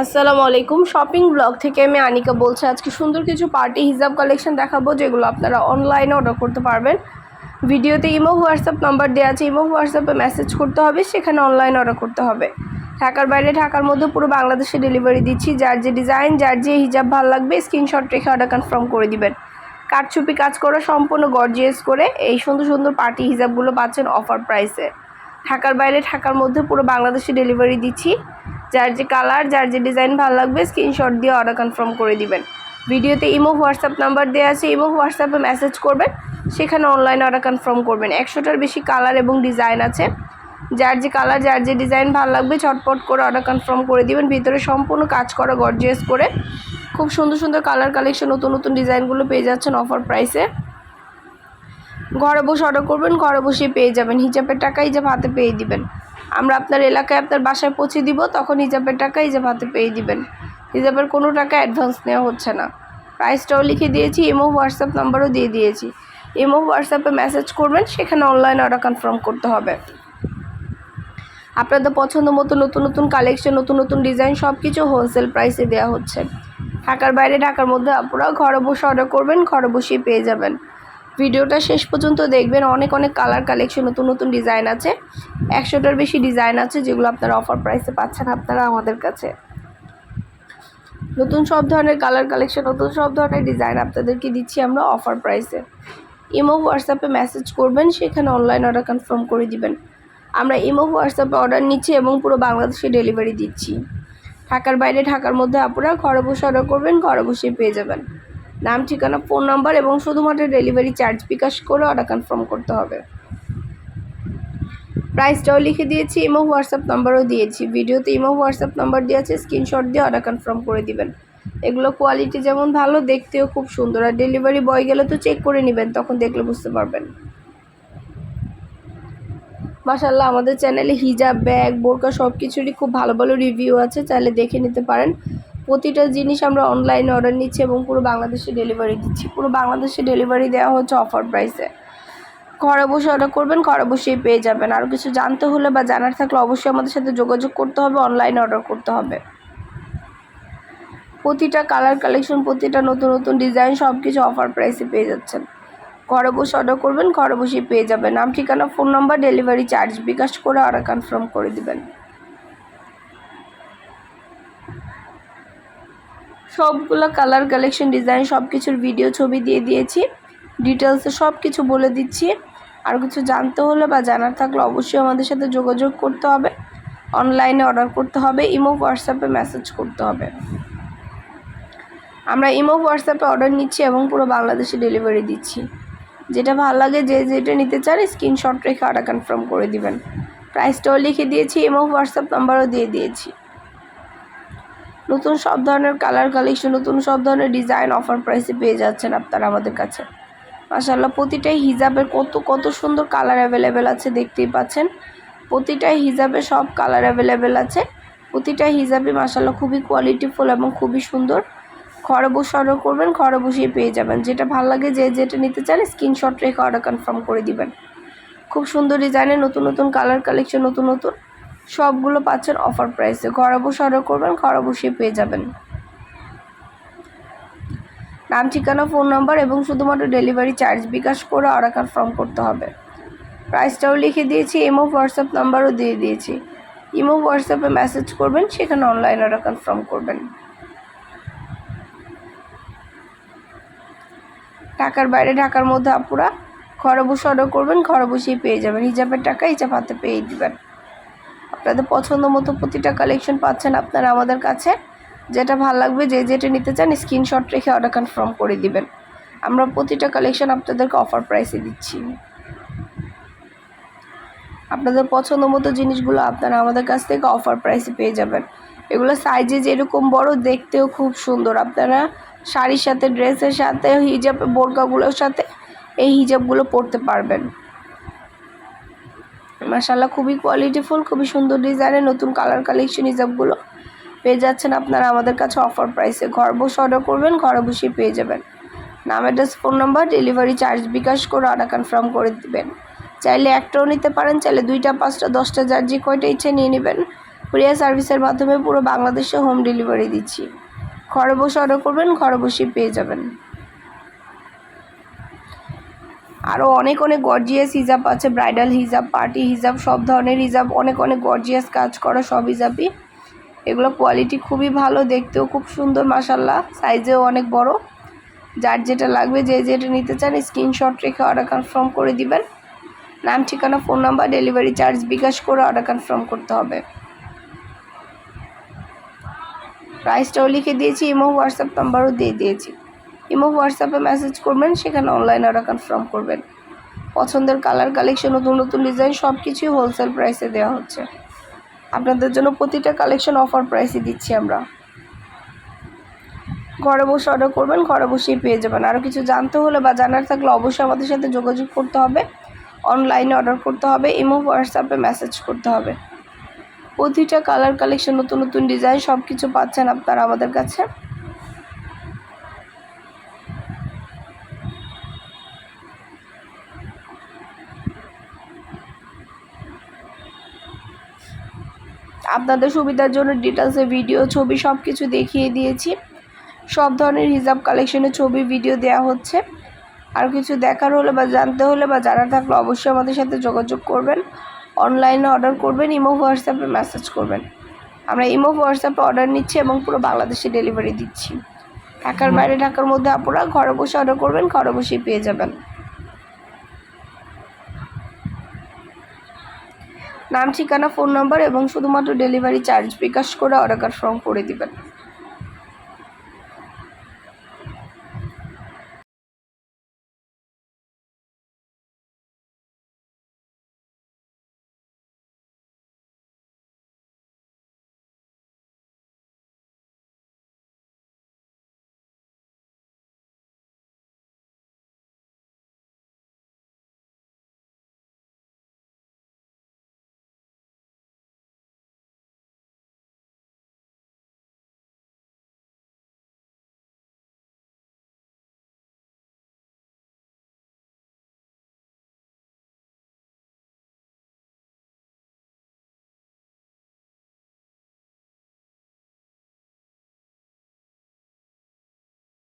আসসালামু আলাইকুম। Shopping blog থেকে আমি আনিকা বলছি, আজকে সুন্দর কিছু পার্টি হিজাব কালেকশন দেখাবো, যেগুলো আপনারা অনলাইনে অর্ডার করতে পারবেন। ভিডিওতে ইমো, হোয়াটসঅ্যাপ নাম্বার দেওয়া আছে, ইমো, হোয়াটসঅ্যাপে মেসেজ করতে হবে, সেখানে অনলাইন অর্ডার করতে হবে। ঢাকার বাইরে, ঢাকার মধ্যে পুরো বাংলাদেশে ডেলিভারি দিচ্ছি। যার যে ডিজাইন যার যে হিজাব ভালো লাগবে স্ক্রিনশট রেখে অর্ডার কনফার্ম করে দিবেন। কাঠছুপি কাজ করা, সম্পূর্ণ গর্জিয়াস করে এই সুন্দর সুন্দর পার্টি হিজাবগুলো পাচ্ছেন অফার প্রাইসে ঢাকার বাইরে, ঢাকার মধ্যে পুরো বাংলাদেশে ডেলিভারি দিচ্ছি। যার যে কালার যার যে ডিজাইন ভালো লাগবে স্ক্রিনশট দিয়ে অর্ডার কনফার্ম করে দিবেন। ভিডিওতে ইমো হোয়াটসঅ্যাপ নাম্বার দেওয়া আছে, ইমো হোয়াটসঅ্যাপে মেসেজ করবেন, সেখানে অনলাইন অর্ডার কনফার্ম করবেন। একশোটার বেশি কালার এবং ডিজাইন আছে। যার যে কালার যার যে ডিজাইন ভালো লাগবে ছটপট করে অর্ডার কনফার্ম করে দিবেন। ভিতরে সম্পূর্ণ কাজ করা গর্জিয়াস করে। খুব সুন্দর সুন্দর কালার কালেকশন নতুন নতুন ডিজাইনগুলো পেয়ে যাচ্ছেন অফার প্রাইসে ঘরে বসে অর্ডার করবেন, ঘরে বসেই পেয়ে যাবেন। হিজাবের টাকা হিজাব হাতে পেয়ে দিবেন। আমরা আপনার এলাকায় আপনার বাসায় পৌঁছে দিব, তখন হিজাবের টাকা হিজাব হাতে পেয়ে দিবেন। হিজাবের কোনো টাকা অ্যাডভান্স নেওয়া হচ্ছে না। প্রাইসটাও লিখে দিয়েছি ইমো হোয়াটসঅ্যাপ নাম্বারও দিয়ে দিয়েছি। ইমো হোয়াটসঅ্যাপে মেসেজ করবেন, সেখানে অনলাইন অর্ডার কনফার্ম করতে হবে। আপনাদের পছন্দ মতো নতুন নতুন কালেকশন নতুন নতুন ডিজাইন সব কিছু হোলসেল প্রাইসে দেওয়া হচ্ছে। ঢাকার বাইরে, ঢাকার মধ্যে আপনারা ঘরে বসে অর্ডার করবেন, ঘরে বসেই পেয়ে যাবেন। ভিডিওটা শেষ পর্যন্ত দেখবেন, অনেক অনেক কালার কালেকশন নতুন নতুন ডিজাইন আছে। একশোটার বেশি ডিজাইন আছে যেগুলো আপনারা অফার প্রাইসে পাচ্ছেন আপনারা আমাদের কাছে। নতুন সব ধরনের কালার কালেকশন নতুন সব ধরনের ডিজাইন আপনাদেরকে দিচ্ছি আমরা অফার প্রাইসে ইমো হোয়াটসঅ্যাপে মেসেজ করবেন, সেখানে অনলাইন অর্ডার কনফার্ম করে দিবেন। আমরা ইমো হোয়াটসঅ্যাপে অর্ডার নিচ্ছি এবং পুরো বাংলাদেশে ডেলিভারি দিচ্ছি। ঢাকার বাইরে, ঢাকার মধ্যে আপনারা ঘরে বসে অর্ডার করবেন, ঘরে বসেই পেয়ে যাবেন। নাম, ঠিকানা ফোন নাম্বার এবং শুধুমাত্র ডেলিভারি চার্জ বিকাশ করে অর্ডার কনফার্ম করতে হবে। প্রাইসটাও লিখে দিয়েছি, ইমো, হোয়াটসঅ্যাপ নাম্বারও দিয়েছি। ভিডিওতে ইমো, হোয়াটসঅ্যাপ নাম্বার দিয়ে আছে, স্ক্রিনশট দিয়ে অর্ডার কনফার্ম করে দিবেন। এগুলো কোয়ালিটি যেমন ভালো, দেখতেও খুব সুন্দর। আর ডেলিভারি বয় গেলে তো চেক করে নেবেন, তখন দেখলে বুঝতে পারবেন। মাসাল্লাহ আমাদের চ্যানেলে হিজাব ব্যাগ বোরকা সব কিছুরই খুব ভালো ভালো রিভিউ আছে, চাইলে দেখে নিতে পারেন। প্রতিটা জিনিস আমরা অনলাইনে অর্ডার নিচ্ছি এবং পুরো বাংলাদেশে ডেলিভারি দিচ্ছি। পুরো বাংলাদেশে ডেলিভারি দেওয়া হচ্ছে অফার প্রাইসে ঘরে বসে অর্ডার করবেন, ঘরে বসেই পেয়ে যাবেন। আর কিছু জানতে হলে বা জানার থাকলে অবশ্যই আমাদের সাথে যোগাযোগ করতে হবে অনলাইনে অর্ডার করতে হবে। প্রতিটা কালার কালেকশন প্রতিটা নতুন নতুন ডিজাইন সব কিছু অফার প্রাইসে পেয়ে যাচ্ছেন। ঘরে বসে অর্ডার করবেন, ঘরে বসেই পেয়ে যাবেন। নাম, ঠিকানা phone number delivery charge bKash করে অর্ডার কনফার্ম করে দিবেন। সবগুলো কালার কালেকশন ডিজাইন সব কিছুর ভিডিও ছবি দিয়ে দিয়েছি। ডিটেলসে সব কিছু বলে দিচ্ছি। আর কিছু জানতে হলে বা জানার থাকলে অবশ্যই আমাদের সাথে যোগাযোগ করতে হবে। অনলাইনে অর্ডার করতে হবে, ইমো, হোয়াটসঅ্যাপে মেসেজ করতে হবে। আমরা ইমো, হোয়াটসঅ্যাপে অর্ডার নিচ্ছি এবং পুরো বাংলাদেশে ডেলিভারি দিচ্ছি। যেটা ভালো লাগে যে যেটা নিতে চান, স্ক্রিনশট রেখে অর্ডার কনফার্ম করে দিবেন। প্রাইসটাও লিখে দিয়েছি, ইমো, হোয়াটসঅ্যাপ নাম্বারও দিয়ে দিয়েছি। নতুন সব ধরনের কালার, কালেকশন, নতুন সব ধরনের ডিজাইন, অফার প্রাইসে পেয়ে যাচ্ছেন আপনারা আমাদের কাছে। মাসাল্লাহ প্রতিটাই হিজাবের কত কত সুন্দর কালার অ্যাভেলেবেল আছে দেখতেই পাচ্ছেন। প্রতিটাই হিজাবে সব কালার অ্যাভেলেবেল আছে। প্রতিটা হিজাবে মাসাল্লাহ খুবই কোয়ালিটিফুল এবং খুবই সুন্দর। ঘরে বসে অর্ডার করবেন, ঘরে বসেই পেয়ে যাবেন। যেটা ভালো লাগে, যে যেটা নিতে চান স্ক্রিনশট রেখে অর্ডার কনফার্ম করে দিবেন। খুব সুন্দর ডিজাইনের নতুন নতুন কালার কালেকশন নতুন নতুন, সবগুলো পাচ্ছেন অফার প্রাইসে ঘরে বসে অর্ডার করবেন, ঘরে বসেই পেয়ে যাবেন। নাম ঠিকানা ফোন নাম্বার এবং শুধুমাত্র ডেলিভারি চার্জ বিকাশ করে অর্ডার কনফার্ম করতে হবে। প্রাইসটাও লিখে দিয়েছি ইমো হোয়াটসঅ্যাপ নাম্বারও দিয়ে দিয়েছি। ইমো হোয়াটসঅ্যাপে মেসেজ করবেন, সেখানে অনলাইন অর্ডার কনফার্ম করবেন। ঢাকার বাইরে, ঢাকার মধ্যে আপুরা ঘরে বসে অর্ডার করবেন, ঘরে বসেই পেয়ে যাবেন। হিজাবের টাকা, হিজাব হাতে পেয়ে দিবেন। আপনাদের পছন্দ মতো প্রতিটা কালেকশন পাচ্ছেন আপনারা আমাদের কাছে। যেটা ভালো লাগবে, যে যেটা নিতে চান স্ক্রিনশট রেখে অর্ডার কনফার্ম করে দিবেন। আমরা প্রতিটা কালেকশন আপনাদেরকে অফার প্রাইসে দিচ্ছি। আপনাদের পছন্দ মতো জিনিসগুলো আপনারা আমাদের কাছ থেকে অফার প্রাইসে পেয়ে যাবেন। এগুলো সাইজে যেরকম বড়, দেখতেও খুব সুন্দর। আপনারা শাড়ির সাথে, ড্রেসের সাথে হিজাব বোরকাগুলোর সাথে এই হিজাবগুলো পরতে পারবেন। মাসাল্লাহ খুবই কোয়ালিটিফুল খুবই সুন্দর ডিজাইনের নতুন কালার কালেকশন হিজাবগুলো পেয়ে যাচ্ছেন আপনারা আমাদের কাছে অফার প্রাইসে ঘর বসে অর্ডার করবেন, ঘরে বসে পেয়ে যাবেন। নাম address phone number delivery charge bKash করে অর্ডার কনফার্ম করে দেবেন। চাইলে একটাও নিতে পারেন, চাইলে দুইটা, পাঁচটা, দশটা, যার যে কয়টা ইচ্ছে নিয়ে নেবেন। কুরিয়ার সার্ভিসের মাধ্যমে পুরো বাংলাদেশে হোম ডেলিভারি দিচ্ছি। ঘরে বসে অর্ডার করবেন, ঘরে বসেই পেয়ে যাবেন। আরও অনেক অনেক গর্জিয়াস হিজাব আছে ব্রাইডাল হিজাব পার্টি হিজাব, সব ধরনের হিজাব, অনেক অনেক গর্জিয়াস কাজ করা সব হিজাবই। এগুলো কোয়ালিটি খুবই ভালো, দেখতেও খুব সুন্দর মাসাল্লাহ সাইজেও অনেক বড়। যার যেটা লাগবে, যে যেটা নিতে চান স্ক্রিনশট রেখে অর্ডার কনফার্ম করে দিবেন। নাম, ঠিকানা phone number delivery charge bKash করে অর্ডার কনফার্ম করতে হবে। প্রাইসটাও লিখে দিয়েছি ইমো হোয়াটসঅ্যাপ নাম্বারও দিয়ে দিয়েছি। ইমো হোয়াটসঅ্যাপে মেসেজ করবেন, সেখানে অনলাইনে অর্ডার কনফার্ম করবেন। পছন্দের কালার কালেকশন নতুন নতুন ডিজাইন সব কিছুই হোলসেল প্রাইসে দেওয়া হচ্ছে। আপনাদের জন্য প্রতিটা কালেকশন অফার প্রাইসে দিচ্ছি আমরা। ঘরে বসে অর্ডার করবেন, ঘরে বসেই পেয়ে যাবেন। আরও কিছু জানতে হলে বা জানার থাকলে অবশ্যই আমাদের সাথে যোগাযোগ করতে হবে। অনলাইনে অর্ডার করতে হবে ইমো হোয়াটসঅ্যাপে মেসেজ করতে হবে। প্রতিটা কালার কালেকশন নতুন নতুন ডিজাইন সব কিছু পাচ্ছেন আপনারা আমাদের কাছে। আপনাদের সুবিধার জন্য ডিটেলসে ভিডিও ছবি সব কিছু দেখিয়ে দিয়েছি। সব ধরনের হিজাব কালেকশনের ছবি ভিডিও দেওয়া হচ্ছে। আর কিছু দেখার হলে বা জানতে হলে বা জানার থাকলে অবশ্যই আমাদের সাথে যোগাযোগ করবেন। অনলাইনে অর্ডার করবেন ইমো হোয়াটসঅ্যাপে মেসেজ করবেন। আমরা ইমো হোয়াটসঅ্যাপে অর্ডার নিচ্ছি এবং পুরো বাংলাদেশে ডেলিভারি দিচ্ছি। ঢাকার বাইরে ঢাকার মধ্যে আপনারা ঘরে বসে অর্ডার করবেন ঘরে বসেই পেয়ে যাবেন। নাম ঠিকানা ফোন নম্বর এবং শুধুমাত্র ডেলিভারি চার্জ বিকাশ করে অর্ডার কনফার্ম করে দিবেন।